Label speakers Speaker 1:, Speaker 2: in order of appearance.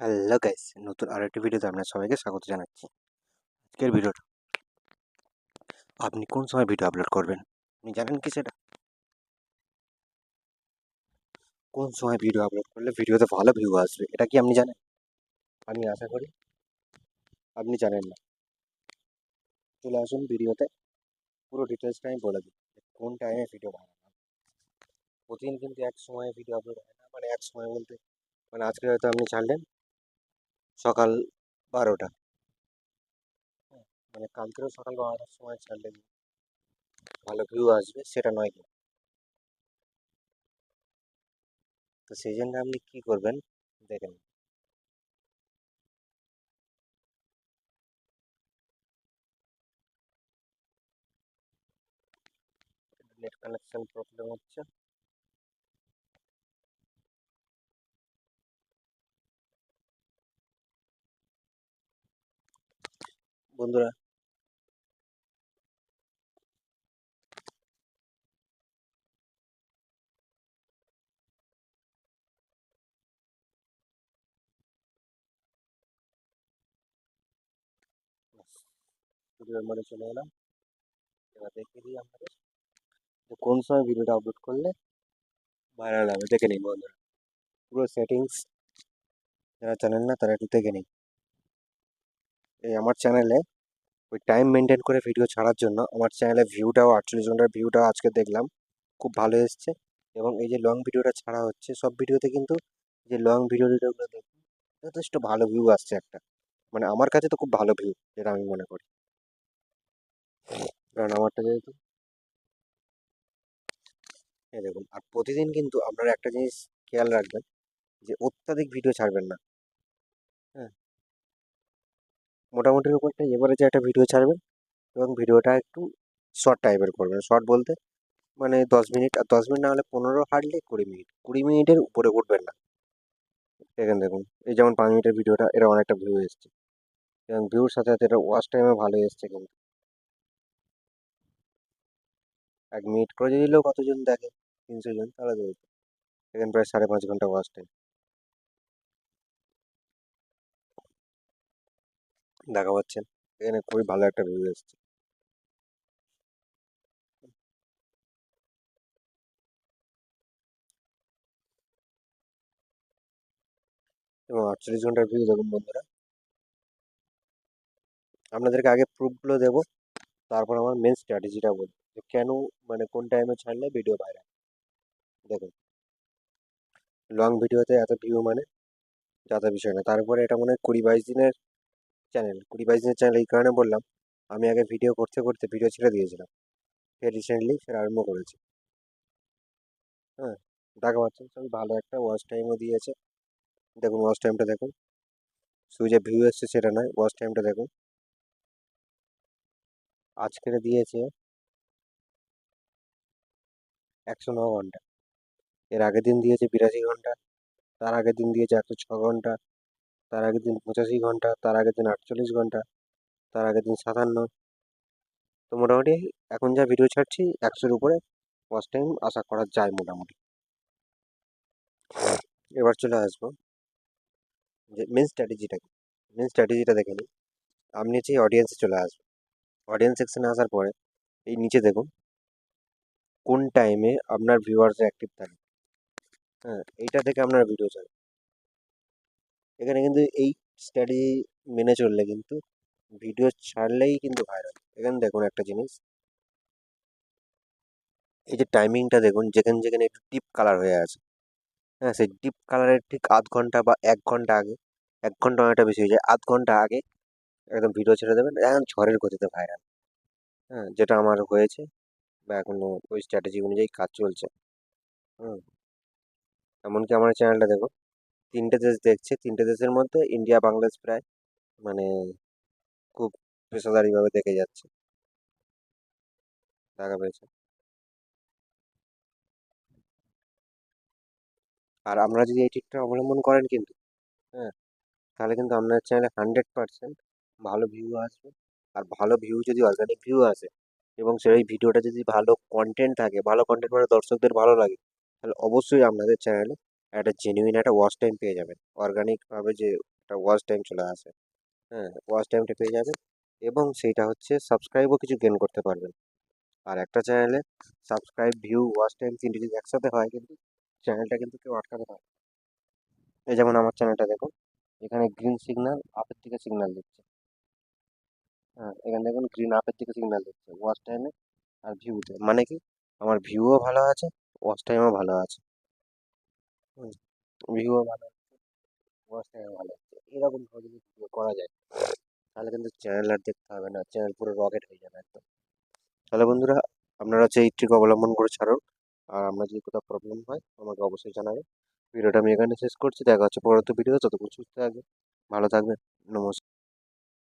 Speaker 1: Hello guys, নতুন আরেকটি ভিডিওতে আপনার সবাইকে স্বাগত জানাচ্ছি। আজকের ভিডিওটা, আপনি কোন সময় ভিডিও আপলোড করবেন? আপনি জানেন কি সেটা? কোন সময় ভিডিও আপলোড করলে ভিডিওতে ভালো ভিউ আসবে, এটা কি আপনি জানেন? আমি আশা করি আপনি জানেন না। চলে আসুন ভিডিওতে, পুরো ডিটেলসটা আমি বলে দিই কোন টাইমে ভিডিও বানানো। প্রতিদিন কিন্তু এক সময় ভিডিও আপলোড হয় না মানে এক সময় বলতে মানে আজকে হয়তো আপনি ছাড়লেন সকাল বারোটা। মানে কালকেও সকাল বারোটার সময় ছাড়লে ভালো ভিউ আসবে, সেটা নয় কি তো সেই জন্য আপনি কী করবেন, দেখেন। নেট কানেকশন প্রবলেম হচ্ছে। বন্ধুরা। ভিডিওর চলে এলাম। এবার দেখিয়ে দিই আপনাদের যে কোন সময় ভিডিওটা আপলোড করলে ভাইরাল হবে, দেখে নিন বন্ধুরা। পুরো সেটিংস যারা জানেন না, তারা একটু দেখে নিন। এই আমার চ্যানেলে ওই টাইম মেনটেন করে ভিডিও ছাড়ার জন্য আমার চ্যানেলে ভিউটাও আটচল্লিশ ঘণ্টার ভিউটাও আজকে দেখলাম। খুব ভালো এসছে। এবং এই যে লং ভিডিওটা ছাড়া হচ্ছে, সব ভিডিওতে কিন্তু যে লং ভিডিও ভিডিওগুলো দেখুন, যথেষ্ট ভালো ভিউ আসছে একটা। মানে আমার কাছে তো খুব ভালো ভিউ যেটা আমি মনে করি। কারণ আমারটা যেহেতু এই দেখুন, আর প্রতিদিন কিন্তু আপনারা একটা জিনিস খেয়াল রাখবেন যে অত্যাধিক ভিডিও ছাড়বেন না হ্যাঁ মোটামুটির উপর একটা এভারেজে একটা ভিডিও ছাড়বেন এবং ভিডিওটা একটু শর্ট টাইপের করবেন। শর্ট বলতে মানে দশ মিনিট, আর দশ মিনিট না হলে পনেরো, হার্ডলি কুড়ি মিনিট। কুড়ি মিনিটের উপরে উঠবেন না। এখানে দেখুন, এই যেমন পাঁচ মিনিটের ভিডিওটা এটা অনেকটা ভিউ এসছে। এবং ভিউর সাথে সাথে এটা ওয়াচ টাইমে ভালো এসছে কিন্তু। এক মিনিট করে যদি কতজন দেখে, তিনশো জন, তাহলে। এখানে প্রায় সাড়ে পাঁচ ঘণ্টা ওয়াচ টাইম দেখা পাচ্ছেন। এখানে খুবই ভালো একটা ভিউ এসছে। এবং আটচল্লিশ ঘণ্টার ভিউ দেখুন বন্ধুরা। আপনাদেরকে আগে প্রুফগুলো দেবো, তারপর আমার মেন স্ট্র্যাটেজিটা বলব যে কেন মানে কোন টাইমে ছাড়লে ভিডিও ভাইরাল দেখুন। লং ভিডিওতে এত ভিউ মানে যাতা বিষয় না। তারপরে এটা মনে হয় কুড়ি বাইশ দিনের চ্যানেল কুড়ি বাইশ দিনের চ্যানেল এই কারণে বললাম, আমি আগে ভিডিও করতে করতে ভিডিও ছেড়ে দিয়েছিলাম। ফের রিসেন্টলি ফের আরম্ভ করেছি। হ্যাঁ দেখা পাচ্ছেন সবই ভালো একটা ওয়াচ টাইমও দিয়েছে। দেখুন ওয়াচ টাইমটা দেখুন। শুধু যে ভিউ এসছে সেটা নয় ওয়াচ টাইমটা দেখুন। আজকের দিয়েছে একশো ন ঘণ্টা। এর আগের দিন দিয়েছে বিরাশি ঘণ্টা, তার আগের দিন দিয়েছে একশো ছ ঘণ্টা। তার আগের দিন পঁচাশি ঘণ্টা, তার আগের দিন আটচল্লিশ ঘণ্টা, তার আগের দিন সাতান্ন। তো মোটামুটি এখন যা ভিডিও ছাড়ছি, একশোর উপরে ওয়াচ টাইম আশা করা যায় মোটামুটি। এবার চলে আসব যে মেন স্ট্র্যাটেজিটা কি? মেন স্ট্র্যাটেজিটা দেখে নিই। আপনি হচ্ছে অডিয়েন্সে চলে আসবেন অডিয়েন্স সেকশনে আসার পরে এই নিচে দেখুন, কোন টাইমে আপনার ভিউয়ার্স অ্যাক্টিভ থাকে। হ্যাঁ এইটা থেকে আপনার ভিডিও ছাড়বে। এখানে কিন্তু এই স্ট্র্যাটেজি মেনে চললে কিন্তু ভিডিও ছাড়লেই কিন্তু ভাইরাল এখানে দেখুন একটা জিনিস। এই যে টাইমিংটা দেখুন, যেখানে যেখানে একটু ডিপ কালার হয়ে আছে। হ্যাঁ সেই ডিপ কালারের ঠিক আধ ঘণ্টা বা এক ঘণ্টা আগে, এক ঘণ্টা অনেকটা বেশি হয়ে যায়। আধ ঘণ্টা আগে একদম ভিডিও ছেড়ে দেবেন এখন ঝড়ের গতিতে ভাইরাল হ্যাঁ যেটা আমার হয়েছে বা এখনও ওই স্ট্র্যাটেজি অনুযায়ী কাজ চলছে। হুম। এমনকি আমার চ্যানেলটা দেখো তিনটে দেশ দেখছে, তিনটে দেশের মধ্যে ইন্ডিয়া, বাংলাদেশ প্রায় মানে খুব পেশাদারিভাবে দেখে যাচ্ছে। দেখা পেয়েছে। আর আপনারা যদি এই টিপটা অবলম্বন করেন কিন্তু হ্যাঁ তাহলে কিন্তু আপনার চ্যানেলে হান্ড্রেড পারসেন্ট ভালো ভিউ আসবে। আর ভালো ভিউ যদি অর্গানিক ভিউ আসে এবং সেই ভিডিওটা যদি ভালো কন্টেন্ট থাকে, ভালো কন্টেন্ট মানে দর্শকদের ভালো লাগে, তাহলে অবশ্যই আপনাদের চ্যানেলে একটা জেনুইন একটা ওয়াচ টাইম পেয়ে যাবেন। অর্গানিকভাবে যে একটা ওয়াচ টাইম চলে আসে হ্যাঁ ওয়াচ টাইমটা পেয়ে যাবেন এবং সেইটা হচ্ছে সাবস্ক্রাইবও কিছু গেন করতে পারবেন। আর একটা চ্যানেলে সাবস্ক্রাইব ভিউ ওয়াচ টাইম তিনটে যদি একসাথে হয় কিন্তু চ্যানেলটা কিন্তু কেউ আটকাতে পারবে না। এই যেমন আমার চ্যানেলটা দেখুন, এখানে গ্রিন সিগনাল আপের থেকে সিগনাল দিচ্ছে। হ্যাঁ এখানে দেখুন গ্রিন আপের থেকে সিগনাল দিচ্ছে ওয়াচ টাইমে আর ভিউতে মানে কি? আমার ভিউও ভালো আছে ওয়াচ টাইমও ভালো আছে। হুম ভিউও ভালো হচ্ছে ওয়াচ টাইমও ভালো হচ্ছে এরকমভাবে যদি ভিডিও করা যায়, তাহলে কিন্তু চ্যানেল আর দেখতে হবে না চ্যানেল পুরো রকেট হয়ে যাবে একদম। তাহলে বন্ধুরা, আপনারা হচ্ছে এই ট্রিক অবলম্বন করে ছাড়ুন। আর আমরা যদি কোথাও প্রবলেম হয়, আমাকে অবশ্যই জানাবেন। ভিডিওটা আমি এখানে শেষ করছি। দেখা হচ্ছে পরবর্তী ভিডিও ততক্ষণ সুস্থ থাকবেন, ভালো থাকবেন। নমস্কার।